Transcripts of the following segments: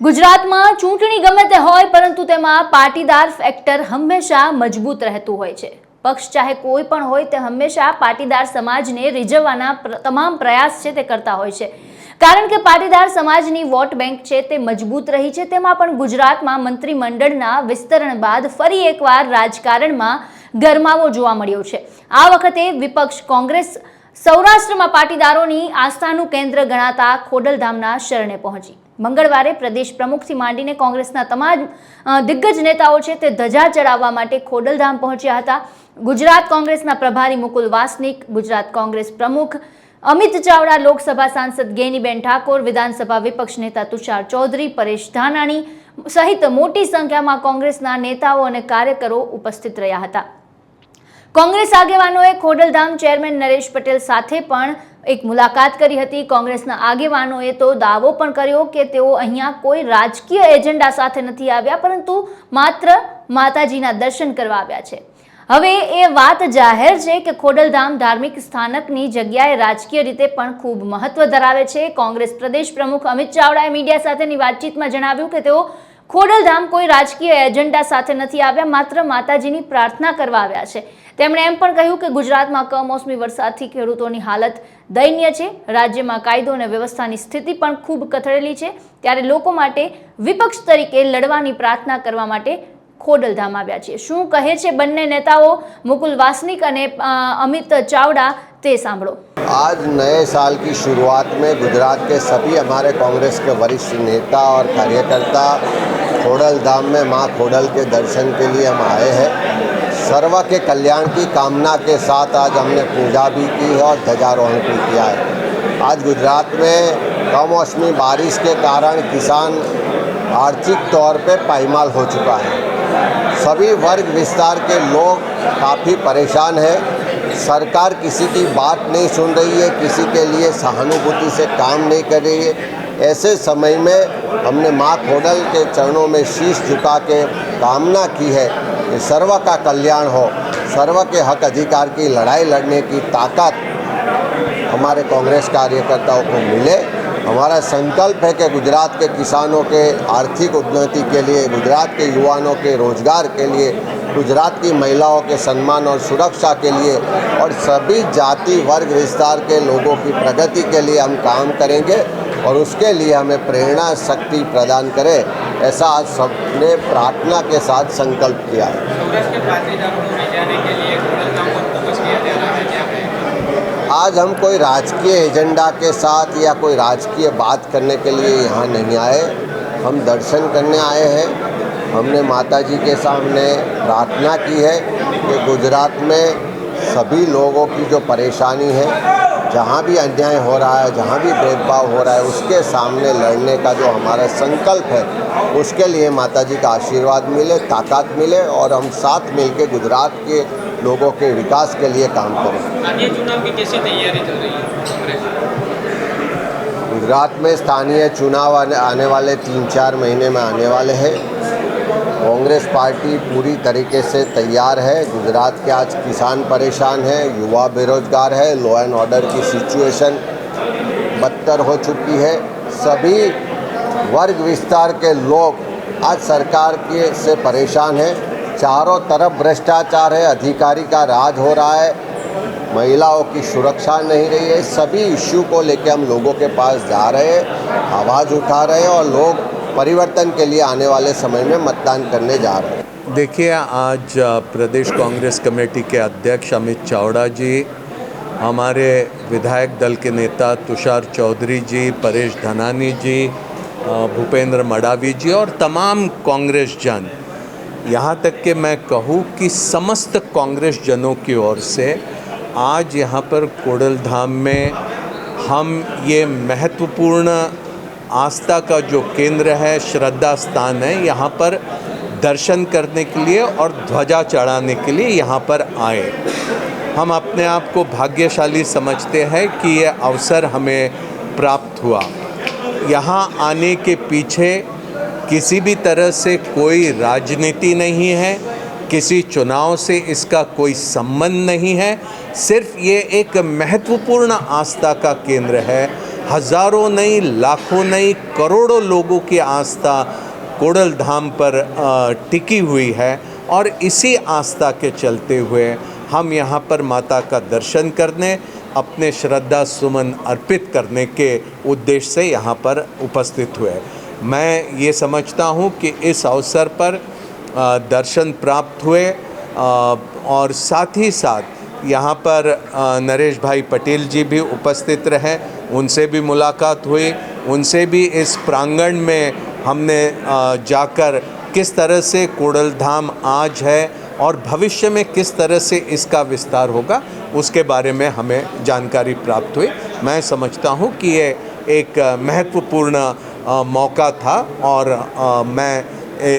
ગુજરાતમાં ચૂંટણી ગમે તે હોય, પરંતુ તેમાં પાટીદાર ફેક્ટર હંમેશા મજબૂત રહેતું હોય છે. પક્ષ ચાહે કોઈ પણ હોય, તે હંમેશા પાટીદાર સમાજને રીઝવવાના તમામ પ્રયાસ છે તે કરતા હોય છે. કારણ કે પાટીદાર સમાજની વોટ બેંક છે તે મજબૂત રહી છે, તેમાં પણ ગુજરાતમાં મંત્રીમંડળના વિસ્તરણ બાદ ફરી એકવાર રાજકારણમાં ગરમાવો જોવા મળ્યો છે. આ વખતે વિપક્ષ કોંગ્રેસ સૌરાષ્ટ્રમાં પાટીદારોની આસ્થાનું કેન્દ્ર ગણાતા ખોડલધામના શરણે પહોંચી. મંગળવારે પ્રદેશ પ્રમુખથી માંડીને કોંગ્રેસના તમામ દિગ્ગજ નેતાઓ છે તે ધજા ચડાવવા માટે ખોડલધામ પહોંચ્યા હતા. ગુજરાત કોંગ્રેસના પ્રભારી મુકુલ વાસનિક, ગુજરાત કોંગ્રેસ પ્રમુખ અમિત ચાવડા, લોકસભા સાંસદ ગેનીબેન ઠાકોર, વિધાનસભા વિપક્ષ નેતા તુષાર ચૌધરી, પરેશ ધાનાણી સહિત મોટી સંખ્યામાં કોંગ્રેસના નેતાઓ અને કાર્યકરો ઉપસ્થિત રહ્યા હતા. કોંગ્રેસ આગેવાનોએ ખોડલધામ ચેરમેન નરેશ પટેલ સાથે પણ એક મુલાકાત કરી હતી. કોંગ્રેસના આગેવાનોએ તો દાવો પણ કર્યો કે તેઓ અહીંયા કોઈ રાજકીય એજન્ડા સાથે નથી આવ્યા, પરંતુ માત્ર માતાજીના દર્શન કરવા આવ્યા છે. હવે એ વાત જાહેર છે કે ખોડલધામ ધાર્મિક સ્થાનકની જગ્યાએ રાજકીય રીતે પણ ખૂબ મહત્વ ધરાવે છે. કોંગ્રેસ પ્રદેશ પ્રમુખ અમિત ચાવડાએ મીડિયા સાથેની વાતચીતમાં જણાવ્યું કે તેઓ ખોડલધામ કોઈ રાજકીય એજન્ડા સાથે નથી આવ્યા માત્ર માતાજીની પ્રાર્થના કરવા આવ્યા છે તેમણે એમ પણ કહ્યું કે ગુજરાતમાં કમોસમી વરસાદથી ખેડૂતોની હાલત દયનીય છે રાજ્યમાં કાયદો અને વ્યવસ્થાની સ્થિતિ પણ ખૂબ કથળેલી છે ત્યારે લોકો માટે વિપક્ષ તરીકે લડવાની પ્રાર્થના કરવા માટે ખોડલધામ આવ્યા છે શું કહે છે બંને નેતાઓ મુકુલ વાસનિક અને અ, અમિત ચાવડા તે સાંભળો आज नए साल की शुरुआत में गुजरात के सभी हमारे कांग्रेस के वरिष्ठ नेता और कार्यकर्ता खोडल धाम में माँ खोडल के दर्शन के लिए हम आए हैं। सर्व के कल्याण की कामना के साथ आज हमने पूजा भी की है और ध्वजारोहण भी किया है। आज गुजरात में कमौसमी बारिश के कारण किसान आर्थिक तौर पे पाईमाल हो चुका है। सभी वर्ग विस्तार के लोग काफ़ी परेशान हैं। सरकार किसी की बात नहीं सुन रही है, किसी के लिए सहानुभूति से काम नहीं कर रही है। ऐसे समय में हमने माँ खोडल के चरणों में शीश झुका के कामना की है कि सर्व का कल्याण हो, सर्व के हक अधिकार की लड़ाई लड़ने की ताकत हमारे कांग्रेस कार्यकर्ताओं को मिले। हमारा संकल्प है कि गुजरात के किसानों के आर्थिक उन्नति के लिए, गुजरात के युवाओं के रोज़गार के लिए, गुजरात की महिलाओं के सम्मान और सुरक्षा के लिए और सभी जाति, वर्ग, विस्तार के लोगों की प्रगति के लिए हम काम करेंगे। और उसके लिए हमें प्रेरणा, शक्ति प्रदान करे, ऐसा आज सबने प्रार्थना के साथ संकल्प किया है। आज हम कोई राजकीय एजेंडा के साथ या कोई राजकीय बात करने के लिए यहाँ नहीं आए। हम दर्शन करने आए हैं। हमने माता जी के सामने प्रार्थना की है कि गुजरात में सभी लोगों की जो परेशानी है जहाँ भी अन्याय हो रहा है जहाँ भी भेदभाव हो रहा है उसके सामने लड़ने का जो हमारा संकल्प है उसके लिए माता जी का आशीर्वाद मिले ताकत मिले और हम साथ मिलकर गुजरात के लोगों के विकास के लिए काम करें। आगे चुनाव की कैसी तैयारी चल रही है? गुजरात में स्थानीय चुनाव आने आने वाले तीन चार महीने में आने वाले हैं। कांग्रेस पार्टी पूरी तरीके से तैयार है। गुजरात के आज किसान परेशान हैं, युवा बेरोजगार है लॉ एंड ऑर्डर की सिचुएशन बदतर हो चुकी है। सभी वर्ग विस्तार के लोग आज सरकार के से परेशान हैं। चारों तरफ़ भ्रष्टाचार है, अधिकारी का राज हो रहा है। महिलाओं की सुरक्षा नहीं रही है। सभी इश्यू को लेकर हम लोगों के पास जा रहे हैं, आवाज़ उठा रहे हैं और लोग परिवर्तन के लिए आने वाले समय में मतदान करने जा रहे हैं। देखिए, आज प्रदेश कांग्रेस कमेटी के अध्यक्ष अमित चावड़ा जी, हमारे विधायक दल के नेता तुषार चौधरी जी, परेश धनानी जी भूपेंद्र मडावी जी और तमाम कांग्रेस जन। यहाँ तक कि मैं कहूँ कि समस्त कांग्रेस जनों की ओर से आज यहाँ पर कोडल धाम में हम ये महत्वपूर्ण आस्था का जो केंद्र है, श्रद्धा स्थान है, यहाँ पर दर्शन करने के लिए और ध्वजा चढ़ाने के लिए यहाँ पर आए। हम अपने आप को भाग्यशाली समझते हैं कि ये अवसर हमें प्राप्त हुआ। यहाँ आने के पीछे किसी भी तरह से कोई राजनीति नहीं है, किसी चुनाव से इसका कोई संबंध नहीं है। सिर्फ़ ये एक महत्वपूर्ण आस्था का केंद्र है हज़ारों नहीं, लाखों नहीं, करोड़ों लोगों की आस्था कोडल धाम पर टिकी हुई है और इसी आस्था के चलते हुए हम यहाँ पर माता का दर्शन करने, अपने श्रद्धा सुमन अर्पित करने के उद्देश्य से यहाँ पर उपस्थित हुए। मैं ये समझता हूँ कि इस अवसर पर दर्शन प्राप्त हुए और साथ ही साथ यहाँ पर नरेश भाई पटेल जी भी उपस्थित रहे उनसे भी मुलाकात हुई, उनसे भी इस प्रांगण में हमने जाकर किस तरह से कोडल धाम आज है और भविष्य में किस तरह से इसका विस्तार होगा, उसके बारे में हमें जानकारी प्राप्त हुई। मैं समझता हूँ कि ये एक महत्वपूर्ण मौका था और मैं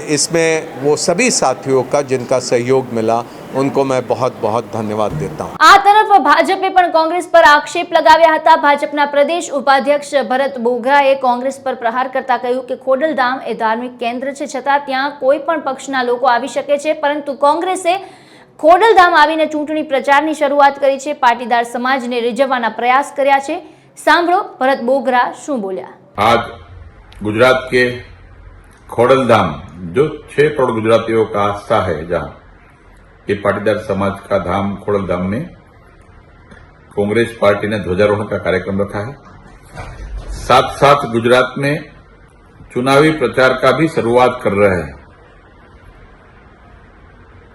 इसमें वो सभी साथियों का जिनका सहयोग मिला उनको मैं बहुत बहुत धन्यवाद देता हूँ આ તરફ ભાજપે પણ કોંગ્રેસ પર આક્ષેપ લગાવ્યા હતા ભાજપના પ્રદેશ ઉપાધ્યક્ષ ભરત બોઘરાએ કોંગ્રેસ પર પ્રહાર કરતા કહ્યું કે ખોડલધામ એ ધાર્મિક કેન્દ્ર છે છતાં ત્યાં કોઈ પણ પક્ષના લોકો આવી શકે છે પરંતુ કોંગ્રેસે ખોડલધામ આવીને ચૂંટણી પ્રચારની શરૂઆત કરી છે પાટીદાર સમાજને રીઝવવાના પ્રયાસ કર્યા છે સાંભળો ભરત બોઘરા શું બોલ્યા आज गुजरात के खोडलधाम जो छह करोड़ गुजरातियों का आस्था है जहां ये पाटीदार समाज का धाम खोडलधाम में कांग्रेस पार्टी ने ध्वजारोहण का कार्यक्रम रखा है। साथ साथ गुजरात में चुनावी प्रचार का भी शुरुआत कर रहे हैं।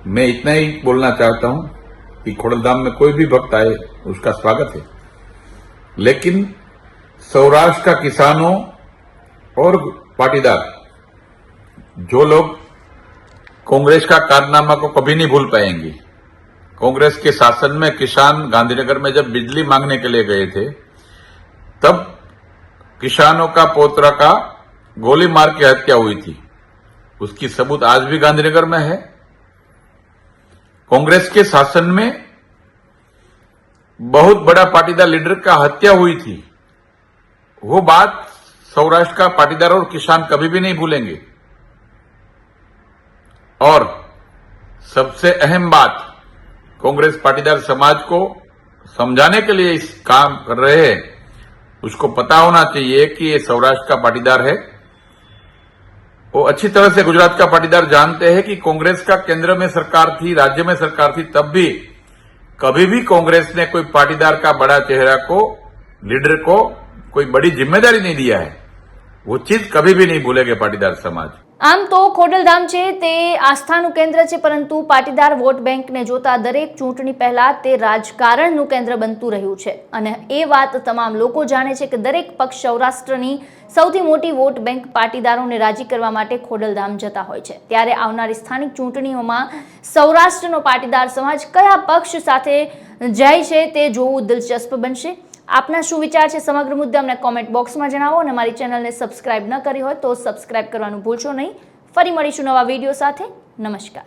मैं इतना ही बोलना चाहता हूँ कि खोडलधाम में कोई भी भक्त आए, उसका स्वागत है। लेकिन सौराष्ट्र का किसानों और पाटीदार, जो लोग कांग्रेस का कारनामा को कभी नहीं भूल पाएँगे। कांग्रेस के शासन में किसान गांधीनगर में जब बिजली मांगने के लिए गए थे, तब किसानों का पोत्रा का गोली मार के हत्या हुई थी। उसकी सबूत आज भी गांधीनगर में है। कांग्रेस के शासन में बहुत बड़ा पाटीदार लीडर का हत्या हुई थी। वो बात सौराष्ट्र का पाटीदार और किसान कभी भी नहीं भूलेंगे। और सबसे अहम बात, कांग्रेस पाटीदार समाज को समझाने के लिए इस काम कर रहे हैं, उसको पता होना चाहिए कि ये सौराष्ट्र का पाटीदार है। वो अच्छी तरह से गुजरात का पाटीदार जानते हैं कि कांग्रेस का केंद्र में सरकार थी, राज्य में सरकार थी, तब भी कभी भी कांग्रेस ने कोई पाटीदार का बड़ा चेहरा को, लीडर को कोई बड़ी ज़िम्मेदारी नहीं दिया है। वो चीज़ कभी भी नहीं भूलेगे पाटीदार समाज। આમ તો ખોડલધામ છે, તે આસ્થાનું કેન્દ્ર છે, પરંતુ પાટીદાર વોટ બેંકને જોતા દરેક ચૂંટણી પહેલા તે રાજકારણનું કેન્દ્ર બનતું રહ્યું છે. અને એ વાત તમામ લોકો જાણે છે કે દરેક પક્ષ સૌરાષ્ટ્રની સૌથી મોટી વોટ બેંક પાટીદારોને રાજી કરવા માટે ખોડલધામ જતા હોય છે. ત્યારે આવનારી સ્થાનિક ચૂંટણીઓમાં સૌરાષ્ટ્રનો પાટીદાર સમાજ કયા પક્ષ સાથે જાય છે, તે જોવું દિલચસ્પ બનશે. આપના શું વિચાર છે સમગ્ર મુદ્દે અમને કોમેન્ટ બોક્સમાં જણાવો અને મારી ચેનલને સબસ્ક્રાઇબ ન કરી હોય તો સબસ્ક્રાઇબ કરવાનું ભૂલશો નહીં. ફરી મળીશું નવા વીડિયો સાથે. નમસ્કાર.